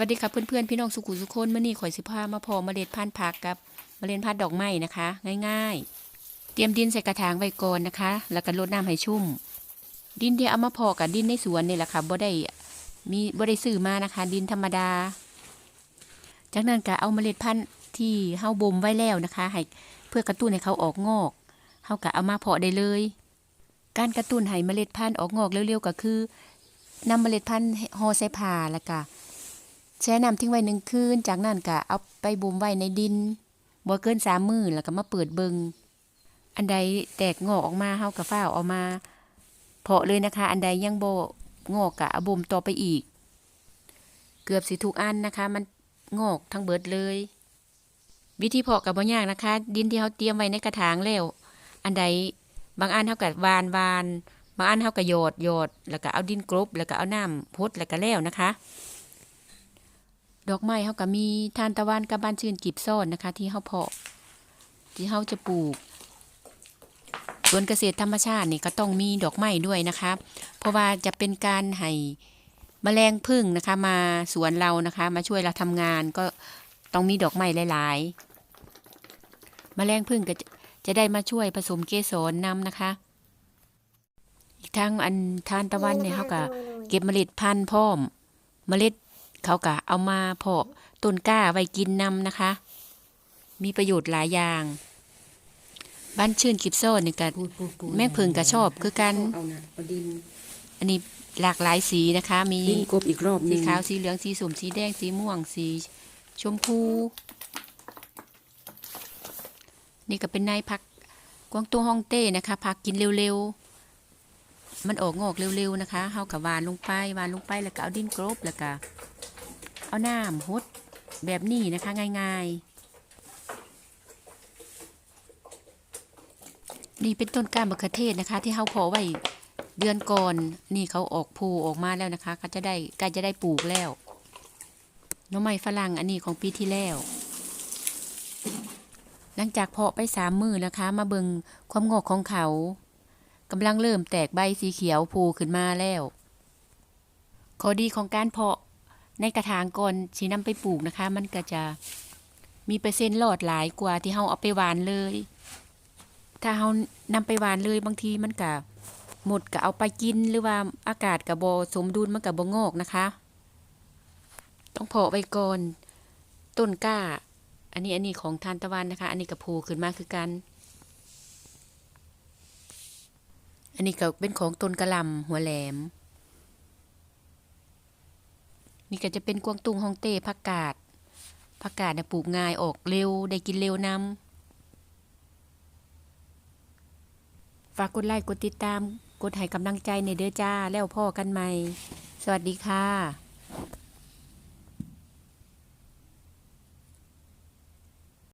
วัสดีครับเพื่อนๆพี่น้องสุขุสุคนเมื่อนี้ข่อยสิพามาพอเมล็ดพันธุ์ผักกับเมล็ดพันธุ์ดอกไม้นะคะ ง่าย ๆ เตรียมดินใส่กระถางไว้ก่อนนะคะ แล้วก็รดน้ำให้ชุ่ม ดินที่เอามาพอกับดินในสวนนี่แหละค่ะบ่ได้มีบ่ได้ซื้อมานะคะ ดินธรรมดา จากนั้นก็เอาเมล็ดพันธุ์ที่เฮาบ่มไว้แล้วนะคะ ให้เพื่อกระตุ้นให้เขาออกงอกเฮาก็เอามาเพาะได้เลย การกระตุ้นให้เมล็ดพันธุ์ออกงอกเร็วๆก็คือนำเมล็ดพันธุ์ห่อใส่ผ้าแล้วก็ แช่น้ำทิ้งไว้หนึ่งคืน จากนั้นก็เอาไปบ่มไว้ในดินบ่เกินสามมือแล้วก็มาเปิดเบิงอันใดแตกงอกออกมาเฮาก็ฟ้าวเอามา เพาะเลยนะคะ อันใดยังโบงอกก็เอาบ่มต่อไปอีก เกือบสิทุกอันนะคะ มันงอกทั้งเบิดเลย วิธีเพาะก็บ่ยากนะคะ ดินที่เฮาเตรียมไว้ในกระถางแล้ว อันใดบางอันเฮาก็วานวานบางอันเฮาก็โยดโยดแล้วก็เอาดินกลบแล้วก็เอาน้ำพดแล้วก็แล้วนะคะ ดอกไม้เขาก็มีทานตะวันกับบานชื่นกีบซ่อนนะคะ ที่เขาเพาะ ที่เขาจะปลูกสวนเกษตรธรรมชาตินี่ก็ต้องมีดอกไม้ด้วยนะคะ เพราะว่าจะเป็นการให้แมลงพึ่งนะคะ มาสวนเรานะคะ มาช่วยเราทำงานก็ต้องมีดอกไม้หลายๆแมลงพึ่งก็จะได้มาช่วยผสมเกสรนำนะคะ อีกทั้งอันทานตะวันเนี่ยเขาก็เก็บเมล็ดพันธุ์พร้อม เมล็ด เขาก็เอามาเพาะต้นกล้าไว้กินนำนะคะ มีประโยชน์หลายอย่าง บ้านชื่นกิบโซ่นี่ก็ปูดปูดปูดแม่งเพิ่งก็ชอบคือกันเอานะเอาดินอันนี้หลากหลายสีนะคะ มีดินกบอีกรอบหสีนึงขาวสีเหลืองสีส้มสีแดงสีม่วงสีชมพู นี่ก็เป็นนายพักกวางตุ้งฮ่องเต้นะคะพักกินเร็วๆ มันออกงอกเร็วๆนะคะเฮากับวานลงไปวานลงไปแล้วก็เอาดินกรบแล้วก็ เอาน้ำหดแบบนี้นะคะง่ายๆ นี่เป็นต้นกล้ามะเขือเทศนะคะ ที่เฮาเพาะไว้เดือนก่อน นี่เขาออกภูออกมาแล้วนะคะเขาจะได้ใกล้จะได้ปลูกแล้วน้องไม้ฝรั่งอันนี้ของปีที่แล้ว หลังจากเพาะไปสามมือนะคะ มาเบิงความงอกของเขากำลังเริ่มแตกใบสีเขียวพูขึ้นมาแล้ว ข้อดีของการเพาะ ในกระถางก่อนสีนำไปปลูกนะคะ มันก็จะมีเปอร์เซ็นต์รอดหลายกว่าที่เฮาเอาไปหวานเลย ถ้าเฮานำไปหวานเลยบางทีมันก็หมดก็เอาไปกินหรือว่าอากาศกับโบสมดุลมันกับโบงอกนะคะ ต้องเพาะไว้ก่อนต้นกล้า อันนี้อันนี้ของทานตะวันนะคะ อันนี้กระพูขึ้นมาคือกัน อันนี้ก็เป็นของต้นกระลำหัวแหลม นี่ก็จะเป็นกวางตุ้งฮองเต้ผักกาดผักกาดเนี่ยปลูกง่ายออกเร็วได้กินเร็วนำฝากกดไลค์กดติดตาม กดให้กำลังใจในเด้อจ้าแล้วพ่อกันใหม่ สวัสดีค่ะ